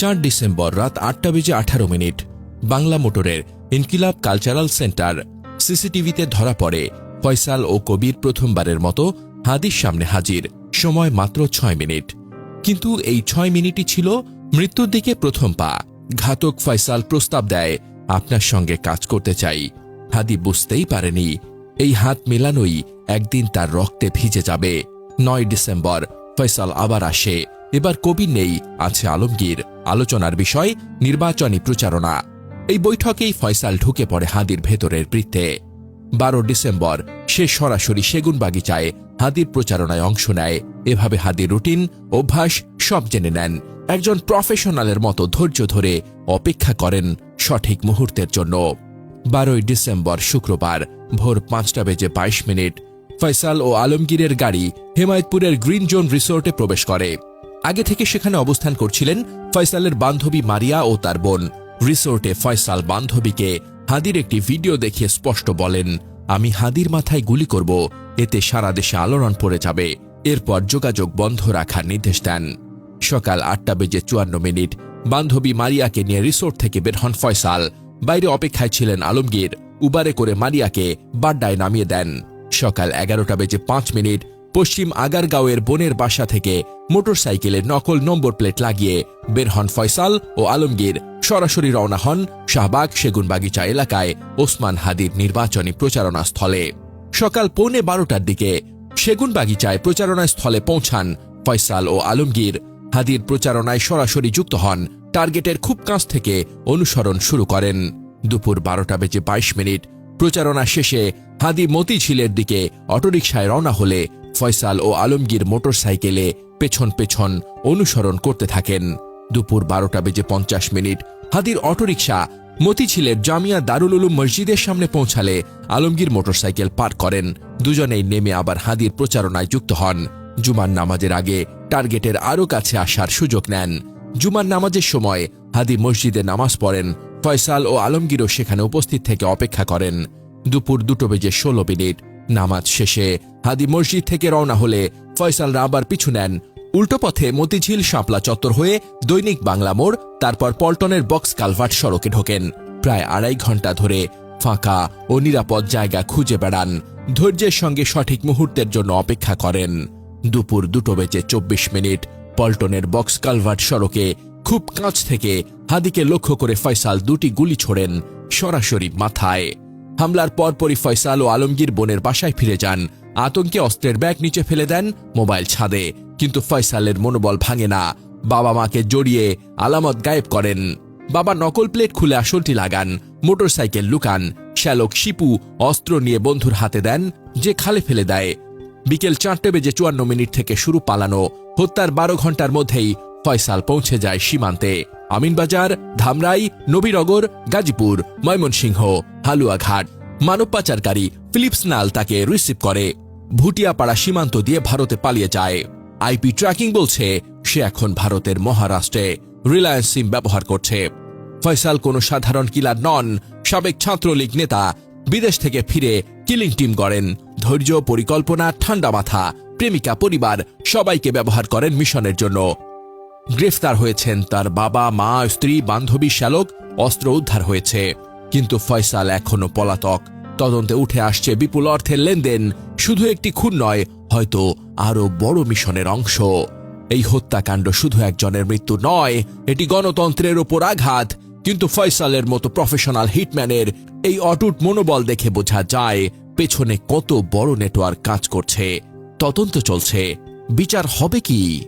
চার ডিসেম্বর রাত আটটা বেজে আঠারো মিনিট, বাংলা মোটরের ইনকিলাব কালচারাল সেন্টার, সিসিটিভিতে ধরা পড়ে ফয়সাল ও কবির প্রথমবারের মতো হাদির সামনে হাজির, সময় মাত্র ছয় মিনিট। কিন্তু এই ছয় মিনিটই ছিল মৃত্যুর দিকে প্রথম পা। ঘাতক ফয়সাল প্রস্তাব দেয়, আপনার সঙ্গে কাজ করতে চাই। হাদি বুঝতেই পারেনি, এই হাত মেলানোই একদিন তার রক্তে ভিজে যাবে। নয় ডিসেম্বর ফয়সাল আবার আসে। এবার কবির নেই, আছে আলমগীর। আলোচনার বিষয়, নির্বাচনী প্রচারণা। এই বৈঠকেই ফয়সাল ঢুকে পড়ে হাদির ভেতরের বৃত্তে। বারো ডিসেম্বর, সে সরাসরি সেগুন বাগিচায় হাদির প্রচারণায় অংশ নেয়। এভাবে হাদির রুটিন, অভ্যাস সব জেনে নেন। একজন প্রফেশনালের মতো ধৈর্য ধরে অপেক্ষা করেন সঠিক মুহূর্তের জন্য। বারোই ডিসেম্বর, শুক্রবার, ভোর পাঁচটা বেজে বাইশ মিনিট। ফয়সাল ও আলমগীরের গাড়ি হেমায়তপুরের গ্রিন জোন রিসোর্টে প্রবেশ করে। আগে থেকে সেখানে অবস্থান করছিলেন ফয়সালের বান্ধবী মারিয়া ও তার বোন। রিসোর্টে ফয়সাল বান্ধবীকে হাদির একটি ভিডিও দেখিয়ে স্পষ্ট বলেন, আমি হাদির মাথায় গুলি করব, এতে সারা দেশে আলোড়ন পড়ে যাবে। এরপর যোগাযোগ বন্ধ রাখার নির্দেশ দেন। সকাল আটটা বেজে চুয়ান্ন মিনিট বান্ধবী মারিয়াকে নিয়ে রিসোর্ট থেকে বের হন ফয়সাল। বাইরে অপেক্ষায় ছিলেন আলমগীর। উবারে করে মারিয়াকে বাড্ডায় নামিয়ে দেন। সকাল এগারোটা বেজে পাঁচ মিনিট পশ্চিম আগারগাঁওয়ের বোনের বাসা থেকে মোটরসাইকেলের নকল নম্বর প্লেট লাগিয়ে বের হন ফয়সাল ও আলমগীর। সরাসরি রওনা হন শাহবাগ সেগুনবাগিচা এলাকায় ওসমান হাদির নির্বাচনী প্রচারণা স্থলে সকাল পৌনে বারোটার দিকে সেগুনবাগিচায় প্রচারণা স্থলে পৌঁছান ফয়সাল ও আলমগীর। হাদির প্রচারণায় সরাসরি যুক্ত হন, টার্গেটের খুব কাছ থেকে অনুসরণ শুরু করেন। দুপুর বারোটা বেজে বাইশ মিনিট প্রচারণা শেষে হাদি মতিঝিলের দিকে অটোরিকশায় রওনা হলে ফয়সাল ও আলমগীর মোটরসাইকেলে পেছন পেছন অনুসরণ করতে থাকেন। দুপুর বারোটা বেজে পঞ্চাশ মিনিট হাদির অটোরিকশা মতিঝিলের জামিয়া দারুল উলুম মসজিদের সামনে পৌঁছালে আলমগীর মোটরসাইকেল পার করেন। দুজনেই নেমে আবার হাদির প্রচারণায় যুক্ত হন। জুমার নামাজের আগে টার্গেটের আরও কাছে আসার সুযোগ নেন। জুমার নামাজের সময় হাদি মসজিদে নামাজ পড়েন ফয়সাল ও আলমগীরও সেখানে উপস্থিত থেকে অপেক্ষা করেন। দুপুর দুটো বেজে ষোলো মিনিট। নামাজ শেষে হাদি মসজিদ থেকে রওনা হলে ফয়সালরা আবার পিছু নেন। উল্টো পথে মতিঝিল শাপলা চত্বর হয়ে দৈনিক বাংলা মোড়, তারপর পল্টনের বক্স কালভার্ট সড়কে ঢোকেন। প্রায় আড়াই ঘণ্টা ধরে ফাঁকা ও নিরাপদ জায়গা খুঁজে বেড়ান। ধৈর্যের সঙ্গে সঠিক মুহূর্তের জন্য অপেক্ষা করেন। দুপুর দুটো বেজে চব্বিশ মিনিট, পল্টনের বক্স কালভার্ট সড়কে খুব কাছ থেকে হাদিকে লক্ষ্য করে ফয়সাল দুটি গুলি ছোড়েন সরাসরি মাথায়। হামলার পরপরই ফয়সাল ও আলমগীর বোনের বাসায় ফিরে যান। আতঙ্কে অস্ত্রের ব্যাগ নিচে ফেলে দেন, মোবাইল ছাদে। কিন্তু ফয়সালের মনোবল ভাঙে না। বাবা মাকে জড়িয়ে আলামত গায়েব করেন। বাবা নকল প্লেট খুলে আসলটি লাগান, মোটরসাইকেল লুকান, শ্যালক শিপু অস্ত্র নিয়ে বন্ধুর হাতে দেন, যে খালে ফেলে দেয়। বিকেল চারটে বেজে চুয়ান্ন মিনিট থেকে শুরু পালানো, হত্যার বারো ঘণ্টার মধ্যেই ফয়সাল পৌঁছে যায় সীমান্তে। আমিনবাজার, ধামরাই, নবীনগর, গাজীপুর, ময়মনসিংহ, হালুয়াঘাট। মানব পাচারকারী ফিলিপস নাল তাকে রিসিভ করে। ভুটিয়াপাড়া সীমান্ত দিয়ে ভারতে পালিয়ে যায়। আইপি ট্র্যাকিং বলছে, সে এখন ভারতের মহারাষ্ট্রে রিলায়েন্স সিম ব্যবহার করছে। ফয়সাল কোনো সাধারণ কিলার নন, সাবেক ছাত্রলীগ নেতা, বিদেশ থেকে ফিরে কিলিং টিম করেন ধৈর্য, পরিকল্পনা, ঠান্ডা মাথা, প্রেমিকা পরিবার সবাইকে ব্যবহার করেন মিশনের জন্য। গ্রেফতার হয়েছেন তার বাবা, মা, স্ত্রী, বান্ধবী, শ্যালক, অস্ত্র উদ্ধার হয়েছে। কিন্তু ফয়সাল এখনও পলাতক। তদন্তে উঠে আসছে বিপুল অর্থের লেনদেন। শুধু একটি খুন নয়, হয়তো আরও বড় মিশনের অংশ। এই হত্যাকাণ্ড শুধু একজনের মৃত্যু নয়, এটি গণতন্ত্রের ওপর আঘাত। কিন্তু ফয়সালের মতো প্রফেশনাল হিটম্যানের এই অটুট মনোবল দেখে বোঝা যায়, পেছনে কত বড় নেটওয়ার্ক কাজ করছে। তদন্ত চলছে। বিচার হবে কি?